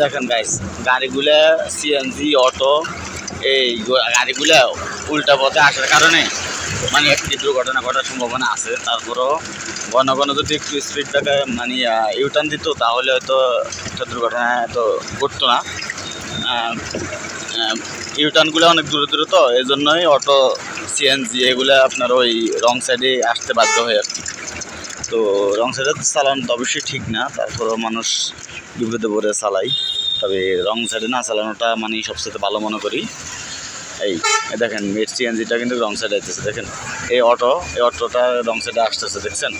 দেখেন গাইস গাড়িগুলো CNG auto এই গাড়িগুলো উল্টা পথে আসার কারণে মানে একটি দুর্ঘটনা ঘটার সম্ভাবনা আছে। তারপরও ঘন ঘন যদি একটু স্পিড ব্রেকার মানে ইউটার্ন দিত, তাহলে হয়তো একটা দুর্ঘটনা তো ঘটতো না। ইউটার্নগুলো অনেক দূরে দূরে তো এই জন্যই অটো সিএনজি এগুলো আপনার ওই রং সাইডে আসতে বাধ্য হয় আর কি। তো রং সাইডে চালানো তো অবশ্যই ঠিক না। তারপরেও মানুষ বিপদে পড়ে চালাই তবে রং সাইডে না চালানোটা মানে সবচেয়ে ভালো মনে করি। এই দেখেন মেট সিএনজিটা কিন্তু রং সাইডে আসতেছে দেখেন। এই অটো, এই অটোটা রং সাইডে আসতেছে, দেখছেন?